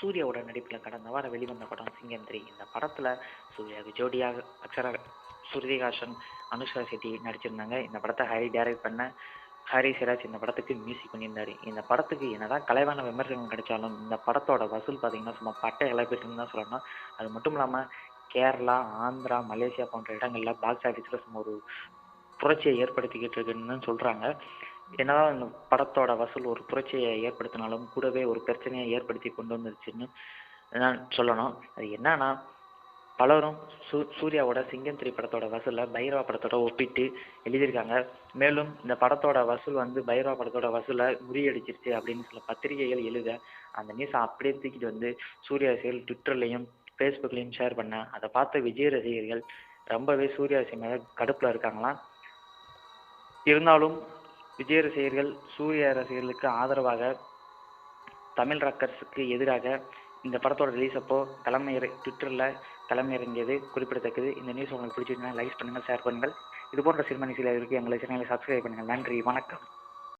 சூர்யாவோட நடிப்பில் கடந்த வாரம் வெளிவந்த படம் சிங்கம் த்ரீ. இந்த படத்தில் சூர்யாவுக்கு ஜோடியாக அக்ஷரா ஸ்ருதிகாசன் அனுஷ்கா செட்டி நடிச்சிருந்தாங்க. இந்த படத்தை ஹரி டைரக்ட் பண்ண ஹரி சிராஜ் இந்த படத்துக்கு மியூசிக் பண்ணியிருந்தாரு. இந்த படத்துக்கு என்னதான் கலைவான விமர்சனம் கிடைச்சாலும் இந்த படத்தோட வசூல் பார்த்தீங்கன்னா சும்மா பட்டை இழப்பிட்டுன்னு தான் சொல்லணும். அது மட்டும் இல்லாமல் கேரளா ஆந்திரா மலேசியா போன்ற இடங்களில் பாக்ஸ் ஆஃபீஸில் சும்மா ஒரு புரட்சியை ஏற்படுத்திக்கிட்டு இருக்குன்னு சொல்கிறாங்க என்னதான் இந்த படத்தோட வசூல் ஒரு புரட்சியை ஏற்படுத்தினாலும் கூடவே ஒரு பிரச்சனையை ஏற்படுத்தி கொண்டு வந்துருச்சுன்னு நான் சொல்லணும். அது என்னன்னா பலரும் சூ சூர்யாவோட சிங்கம் த்ரீ படத்தோட வசூலை பைரவா படத்தோட ஒப்பிட்டு எழுதியிருக்காங்க. மேலும் இந்த படத்தோட வசூல் வந்து பைரவா படத்தோட வசூலை முறியடிச்சிருச்சு அப்படின்னு சில பத்திரிகைகள் எழுத அந்த நியூஸை அப்படியே தூக்கிட்டு வந்து சூர்யா ரசிகர்கள் ட்விட்டர்லையும் ஃபேஸ்புக்லேயும் ஷேர் பண்ண அதை பார்த்த விஜய் ரசிகர்கள் ரொம்பவே சூர்யா ரசிகர் மேலே கடுப்பில் இருக்காங்களாம். இருந்தாலும் விஜய் ரசிகர்கள் சூர்யா ரசிகர்களுக்கு ஆதரவாக தமிழ் ராக்கர்ஸுக்கு எதிராக இந்த படத்தோட ரிலீஸ் அப்போ தலைமை ட்விட்டரில் தலைமை இறங்கியது குறிப்பிடத்தக்கது. இந்த நியூஸ் உங்களுக்கு பிடிச்சிருந்தா லைக் பண்ணுங்கள் ஷேர் பண்ணுங்கள். இது போன்ற சினிமா நியூஸில் இருக்கு எங்களை சேனலை சப்ஸ்கிரைப் பண்ணுங்கள். நன்றி வணக்கம்.